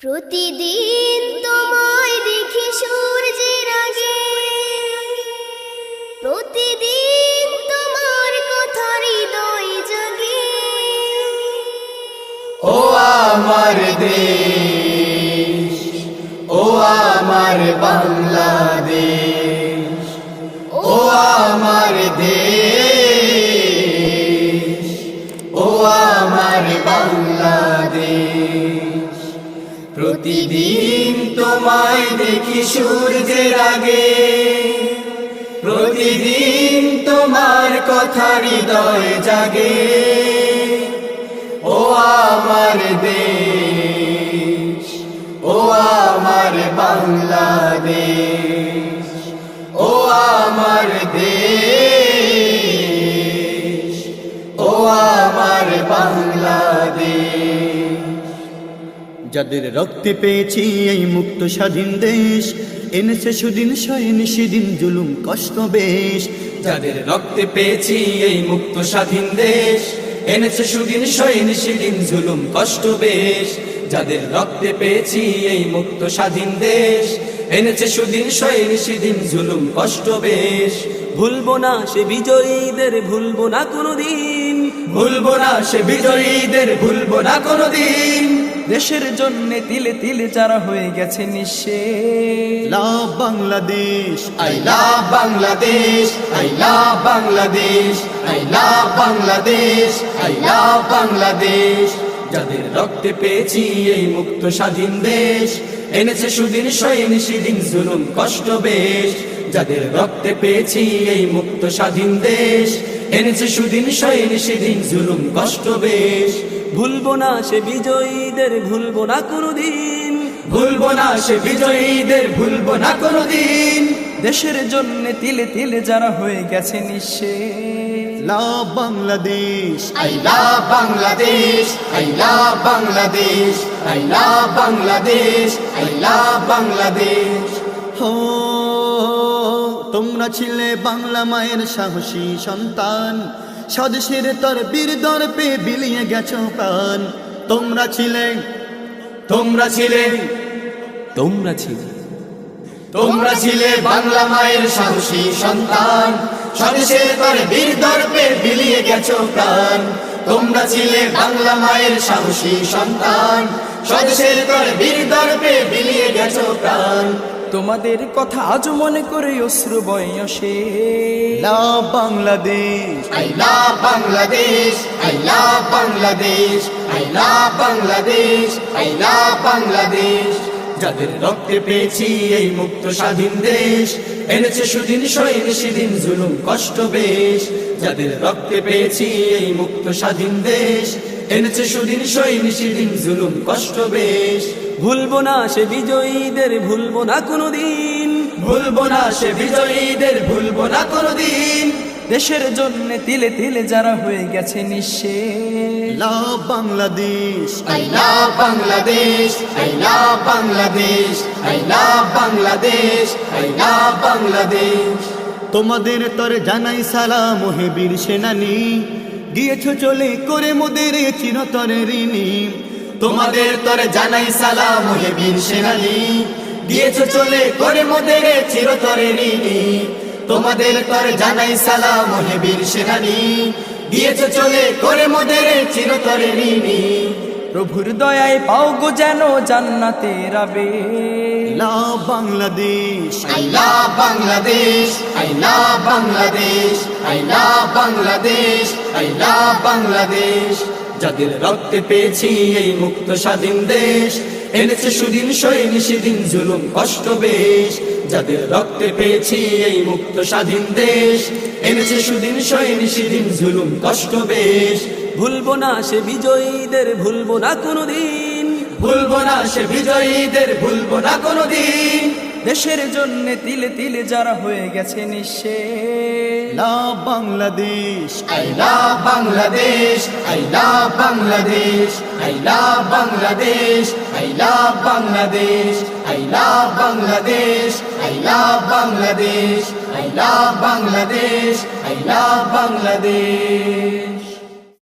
প্রতিদিন তোমায় দেখি সূর্যের আগে। প্রতিদিন তোমার কথা হৃদয় জাগে। ও আমার দেশ, ও আমার বাংলাদেশ, ও আমার দেশ, ও আমার বাংলাদেশ। প্রতিদিন তোমায় দেখি সূর্যের আগে। প্রতিদিন তোমার কথা হৃদয় জাগে। ও আমার দেশ, ও আমার বাংলাদেশ, ও আমার দেশ, ও আমার বাংলাদেশ। যাদের রক্তে পেয়েছি এই মুক্ত স্বাধীন দেশ। এনেছে সুদিন সয়েন সেদিন জুলুম, কষ্ট, বেশ। যাদের রক্তে পেয়েছি এই মুক্ত স্বাধীন দেশ। এনেছে সুদিন সৈন সেদিন জুলুম, কষ্ট, বেশ। যাদের রক্তে পেয়েছি এই মুক্ত স্বাধীন দেশ। এনেছে সুদিন সৈন সেদিন জুলুম, কষ্ট, বেশ। ভুলবো না সে বিজয়ীদের, ভুলবো না কোনোদিন। ভুলবো না সে বিজয়ীদের ভুলবো না কোনোদিন। দেশের জন্য তিলে তিলে যারা হয়ে গেছে নিঃশেষ। Love Bangladesh I love Bangladesh I love Bangladesh I love Bangladesh I love Bangladesh. যাদের রক্তে পেয়েছি এই মুক্ত স্বাধীন দেশ এনেছে সুদিন সৈন সেদিন জুলুম কষ্ট বেশ। যাদের রক্তে পেয়েছি এই মুক্ত স্বাধীন দেশ। এনেছে সুদিন সৈন সেদিন জুলুম কষ্ট বেশ। ভুলবো না সে বিজয়ীদের ভুলবো না কোনোদিন। ভুলবো না সে বিজয়ীদের ভুলবো না কোনোদিন। দেশের জন্য তিলে তিলে যারা হয়ে গেছে নিঃশেষ। Love Bangladesh I love Bangladesh, I love Bangladesh I love Bangladesh, I love Bangladesh. তোমরা ছিলে বাংলা মায়ের সাহসী সন্তান। স্বদেশের তর বীর দর্পে বিলিয়ে গেছো প্রাণ। তোমরা ছিলে তোমরা ছিলে তোমরা ছিলে। তোমরা ছিলে বাংলা মায়ের সাহসী সন্তান। স্বদেশের তর বীর দর্পে বিলিয়ে গেছো প্রাণ। তোমরা ছিলে বাংলা মায়ের সাহসী সন্তান। স্বদেশের তর বীর দর্পে বিলিয়ে গেছো প্রাণ। তোমাদের কথা আজ মনে করে অশ্রু বয়সে লাভ Bangladesh I love Bangladesh I love Bangladesh, I love Bangladesh, I love Bangladesh. যাদের রক্তে পেয়েছি এই মুক্ত স্বাধীন দেশ এনেছে সুদিন সৈন সেদিন জুলুম কষ্ট বেশ যাদের রক্তে পেয়েছি এই মুক্ত স্বাধীন দেশ এনেছে সুদিন সৈন সেদিন জুলুম কষ্ট বেশ। ভুলবো না সে বিজয়ীদের ভুলবো না কোনোদিন। ভুলবো না সে বিজয়ীদের ভুলবো না কোনোদিন। দেশের জন্য তিলে তিলে যারা হয়ে গেছে নিঃশেষ। Love Bangladesh love Bangladesh, I love Bangladesh, I love Bangladesh. তোমাদের তরে জানাই সালাম হে বীর সেনানি। গিয়েছো চলে করে মোদের চিরতরে ঋণী। তোমাদের তরে জানাই সালাম হে বীর সেনানি। দিয়েছ চলে করে মোদের চিরতরে ঋণী। তোমাদের তরে জানাই সালাম হে বীর সেনানি। দিয়েছ চলে করে মোদের চিরতরে ঋণী। প্রভুর দয়ায় পাও গো যেন জান্নাতে রাবে। Bangladesh love Bangladesh, I love Bangladesh, I love Bangladesh. যাদের রক্তে পেয়েছি এই মুক্ত স্বাধীন দেশ এনেছে সুদিন সৈন সেদিন জুলুম কষ্ট বেশ। যাদের রক্তে পেয়েছি এই মুক্ত স্বাধীন দেশ এনেছে সুদিন সৈন সেদিন জুলুম কষ্ট বেশ। ভুলবো না সে বিজয়ীদের ভুলবো না কোনো দিন ভুলবো না সে বিজয়ীদের ভুলবো না কোনো দিন দেশের জন্য তিলে তিলে যারা হয়ে গেছে নিঃশে love Bangladesh I love Bangladesh I love Bangladesh I love Bangladesh I love Bangladesh I love Bangladesh I love Bangladesh I love Bangladesh I love Bangladesh.